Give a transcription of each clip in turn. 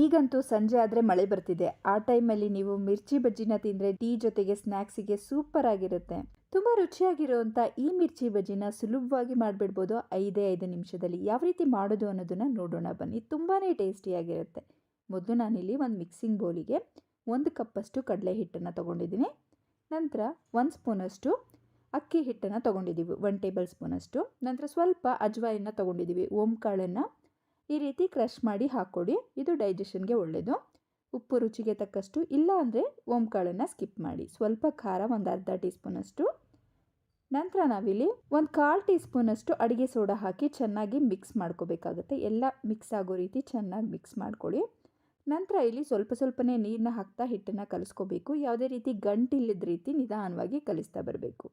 ಈಗಂತೂ ಸಂಜೆ ಆದರೆ ಮಳೆ ಬರ್ತಿದೆ. ಆ ಟೈಮಲ್ಲಿ ನೀವು ಮಿರ್ಚಿ ಬಜ್ಜಿನ ತಿಂದರೆ ಟೀ ಜೊತೆಗೆ ಸ್ನ್ಯಾಕ್ಸಿಗೆ ಸೂಪರ್ ಆಗಿರುತ್ತೆ. ತುಂಬ ರುಚಿಯಾಗಿರುವಂಥ ಈ ಮಿರ್ಚಿ ಬಜ್ಜಿನ ಸುಲಭವಾಗಿ ಮಾಡಿಬಿಡ್ಬೋದು. ಐದೇ ಐದು ನಿಮಿಷದಲ್ಲಿ ಯಾವ ರೀತಿ ಮಾಡೋದು ಅನ್ನೋದನ್ನು ನೋಡೋಣ. ಬನ್ನಿ ತುಂಬಾ ಟೇಸ್ಟಿಯಾಗಿರುತ್ತೆ. ಮೊದಲು ನಾನಿಲ್ಲಿ ಒಂದು ಮಿಕ್ಸಿಂಗ್ ಬೌಲಿಗೆ ಒಂದು ಕಪ್ಪಷ್ಟು ಕಡಲೆ ಹಿಟ್ಟನ್ನು ತೊಗೊಂಡಿದ್ದೀನಿ. ನಂತರ ಒಂದು ಸ್ಪೂನಷ್ಟು ಅಕ್ಕಿ ಹಿಟ್ಟನ್ನು ತೊಗೊಂಡಿದ್ದೀವಿ ಒನ್ ಟೇಬಲ್ ಸ್ಪೂನಷ್ಟು. ನಂತರ ಸ್ವಲ್ಪ ಅಜ್ವಾಯನ್ನು ತೊಗೊಂಡಿದ್ದೀವಿ ಓಂ ಕಾಳನ್ನು ಈ ರೀತಿ ಕ್ರಷ್ ಮಾಡಿ ಹಾಕ್ಕೊಡಿ. ಇದು ಡೈಜೆಷನ್ಗೆ ಒಳ್ಳೆಯದು ಉಪ್ಪು ರುಚಿಗೆ ತಕ್ಕಷ್ಟು ಇಲ್ಲ ಅಂದರೆ ಓಂಕಾಳನ್ನು ಸ್ಕಿಪ್ ಮಾಡಿ. ಸ್ವಲ್ಪ ಖಾರ ಒಂದು ಅರ್ಧ ಟೀ ಸ್ಪೂನಷ್ಟು ನಂತರ ನಾವಿಲ್ಲಿ ಒಂದು ಕಾಲು ಟೀ ಸ್ಪೂನಷ್ಟು ಅಡುಗೆ ಸೋಡಾ ಹಾಕಿ ಚೆನ್ನಾಗಿ ಮಿಕ್ಸ್ ಮಾಡ್ಕೋಬೇಕಾಗುತ್ತೆ. ಎಲ್ಲ ಮಿಕ್ಸ್ ಆಗೋ ರೀತಿ ಚೆನ್ನಾಗಿ ಮಿಕ್ಸ್ ಮಾಡ್ಕೊಳ್ಳಿ ನಂತರ ಇಲ್ಲಿ ಸ್ವಲ್ಪ ಸ್ವಲ್ಪನೇ ನೀರನ್ನ ಹಾಕ್ತಾ ಹಿಟ್ಟನ್ನು ಕಲಿಸ್ಕೋಬೇಕು. ಯಾವುದೇ ರೀತಿ ಗಂಟಿಲ್ಲದ ರೀತಿ ನಿಧಾನವಾಗಿ ಕಲಿಸ್ತಾ ಬರಬೇಕು.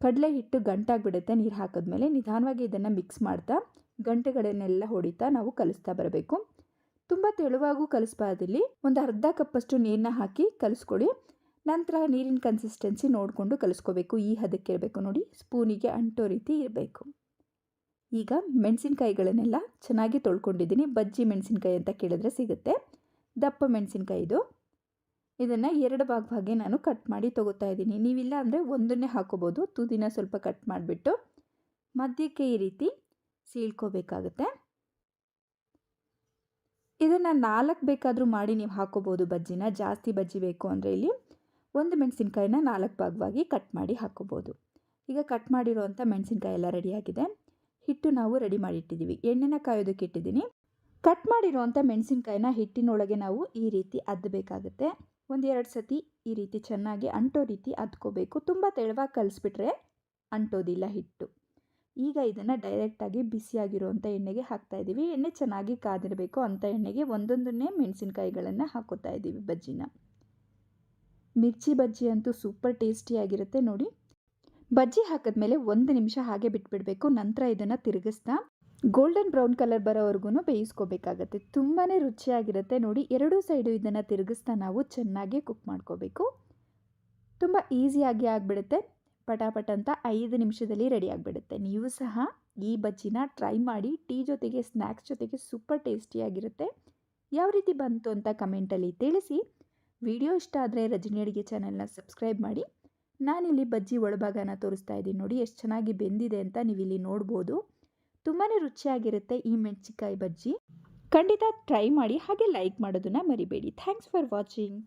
ಕಡಲೆ ಹಿಟ್ಟು ಗಂಟಾಗಿಬಿಡುತ್ತೆ ನೀರು ಹಾಕಿದ್ಮೇಲೆ. ನಿಧಾನವಾಗಿ ಇದನ್ನು ಮಿಕ್ಸ್ ಮಾಡ್ತಾ ಗಂಟೆಗಳನ್ನೆಲ್ಲ ಹೊಡಿತಾ ನಾವು ಕಲಿಸ್ತಾ ಬರಬೇಕು. ತುಂಬ ತೆಳುವಾಗೂ ಕಲಿಸ್ಬಾರ್ದಿಲ್ಲಿ ಒಂದು ಅರ್ಧ ಕಪ್ಪಷ್ಟು ನೀರನ್ನ ಹಾಕಿ ಕಲಿಸ್ಕೊಡಿ. ನಂತರ ನೀರಿನ ಕನ್ಸಿಸ್ಟೆನ್ಸಿ ನೋಡಿಕೊಂಡು ಕಲಿಸ್ಕೋಬೇಕು. ಈ ಹದಕ್ಕೆ ಇರಬೇಕು ನೋಡಿ. ಸ್ಪೂನಿಗೆ ಅಂಟೋ ರೀತಿ ಇರಬೇಕು. ಈಗ ಮೆಣಸಿನಕಾಯಿಗಳನ್ನೆಲ್ಲ ಚೆನ್ನಾಗಿ ತೊಳ್ಕೊಂಡಿದ್ದೀನಿ. ಬಜ್ಜಿ ಮೆಣಸಿನ್ಕಾಯಿ ಅಂತ ಕೇಳಿದ್ರೆ ಸಿಗುತ್ತೆ. ದಪ್ಪ ಮೆಣಸಿನ್ಕಾಯಿದು ಇದನ್ನು ಎರಡು ಭಾಗವಾಗಿ ನಾನು ಕಟ್ ಮಾಡಿ ತೊಗೋತಾ ಇದ್ದೀನಿ. ನೀವಿಲ್ಲ ಅಂದರೆ ಒಂದನ್ನೇ ಹಾಕೋಬೋದು. ತುದಿನ ಸ್ವಲ್ಪ ಕಟ್ ಮಾಡಿಬಿಟ್ಟು ಮಧ್ಯಕ್ಕೆ ಈ ರೀತಿ ಸೀಳ್ಕೋಬೇಕಾಗುತ್ತೆ. ಇದನ್ನು ನಾಲ್ಕು ಬೇಕಾದರೂ ಮಾಡಿ ನೀವು ಹಾಕೋಬೋದು ಬಜ್ಜಿನ. ಜಾಸ್ತಿ ಬಜ್ಜಿ ಬೇಕು ಅಂದರೆ ಇಲ್ಲಿ ಒಂದು ಮೆಣಸಿನ್ಕಾಯಿನ ನಾಲ್ಕು ಭಾಗವಾಗಿ ಕಟ್ ಮಾಡಿ ಹಾಕೋಬೋದು. ಈಗ ಕಟ್ ಮಾಡಿರೋವಂಥ ಮೆಣಸಿನ್ಕಾಯಿ ಎಲ್ಲ ರೆಡಿಯಾಗಿದೆ ಹಿಟ್ಟು ನಾವು ರೆಡಿ ಮಾಡಿಟ್ಟಿದ್ದೀವಿ ಎಣ್ಣೆನ ಕಾಯೋದಕ್ಕೆ ಇಟ್ಟಿದ್ದೀನಿ. ಕಟ್ ಮಾಡಿರುವಂಥ ಮೆಣಸಿನ್ಕಾಯಿನ ಹಿಟ್ಟಿನೊಳಗೆ ನಾವು ಈ ರೀತಿ ಅದ್ದಬೇಕಾಗುತ್ತೆ ಒಂದೆರಡು ಸತಿ ಈ ರೀತಿ ಚೆನ್ನಾಗಿ ಅಂಟೋ ರೀತಿ ಅದ್ಕೋಬೇಕು. ತುಂಬ ತೆಳುವಾಗಿ ಕಲಿಸ್ಬಿಟ್ರೆ ಅಂಟೋದಿಲ್ಲ ಹಿಟ್ಟು. ಈಗ ಇದನ್ನು ಡೈರೆಕ್ಟಾಗಿ ಬಿಸಿಯಾಗಿರುವಂಥ ಎಣ್ಣೆಗೆ ಹಾಕ್ತಾ ಇದ್ದೀವಿ ಎಣ್ಣೆ ಚೆನ್ನಾಗಿ ಕಾದಿರಬೇಕು ಅಂಥ ಎಣ್ಣೆಗೆ ಒಂದೊಂದನ್ನೇ ಮೆಣಸಿನ್ಕಾಯಿಗಳನ್ನು ಹಾಕೋತಾ ಇದ್ದೀವಿ ಬಜ್ಜಿನ. ಮಿರ್ಚಿ ಬಜ್ಜಿ ಅಂತೂ ಸೂಪರ್ ಟೇಸ್ಟಿಯಾಗಿರುತ್ತೆ ನೋಡಿ. ಬಜ್ಜಿ ಹಾಕಿದ್ಮೇಲೆ ಒಂದು ನಿಮಿಷ ಹಾಗೆ ಬಿಟ್ಬಿಡಬೇಕು, ನಂತರ ಇದನ್ನು ತಿರುಗಿಸ್ತಾ ಗೋಲ್ಡನ್ ಬ್ರೌನ್ ಕಲರ್ ಬರೋವರೆಗೂ ಬೇಯಿಸ್ಕೋಬೇಕಾಗತ್ತೆ. ತುಂಬಾ ರುಚಿಯಾಗಿರುತ್ತೆ ನೋಡಿ. ಎರಡೂ ಸೈಡು ಇದನ್ನು ತಿರುಗಿಸ್ತಾ ನಾವು ಚೆನ್ನಾಗಿ ಕುಕ್ ಮಾಡ್ಕೋಬೇಕು. ತುಂಬ ಈಸಿಯಾಗಿ ಆಗಿಬಿಡುತ್ತೆ. ಪಟಾಪಟ್ ಅಂತ ಐದು ನಿಮಿಷದಲ್ಲಿ ರೆಡಿ ಆಗಿಬಿಡುತ್ತೆ. ನೀವು ಸಹ ಈ ಬಜ್ಜಿನ ಟ್ರೈ ಮಾಡಿ ಟೀ ಜೊತೆಗೆ ಸ್ನ್ಯಾಕ್ಸ್ ಜೊತೆಗೆ ಸೂಪರ್ ಟೇಸ್ಟಿಯಾಗಿರುತ್ತೆ ಯಾವ ರೀತಿ ಬಂತು ಅಂತ ಕಮೆಂಟಲ್ಲಿ ತಿಳಿಸಿ. ವಿಡಿಯೋ ಇಷ್ಟ ಆದರೆ ರಜನಿ ಅಡುಗೆ ಚಾನೆಲ್ನ ಸಬ್ಸ್ಕ್ರೈಬ್ ಮಾಡಿ. ನಾನಿಲ್ಲಿ ಬಜ್ಜಿ ಒಳಭಾಗನ ತೋರಿಸ್ತಾ ಇದ್ದೀನಿ ನೋಡಿ ಎಷ್ಟು ಚೆನ್ನಾಗಿ ಬೆಂದಿದೆ ಅಂತ ನೀವು ಇಲ್ಲಿ ನೋಡ್ಬೋದು. ತುಂಬಾ ರುಚಿಯಾಗಿರುತ್ತೆ ಈ ಮೆಣಸಿಕಾಯಿ ಬಜ್ಜಿ. ಖಂಡಿತ ಟ್ರೈ ಮಾಡಿ ಹಾಗೆ ಲೈಕ್ ಮಾಡೋದನ್ನು ಮರಿಬೇಡಿ. Thanks for watching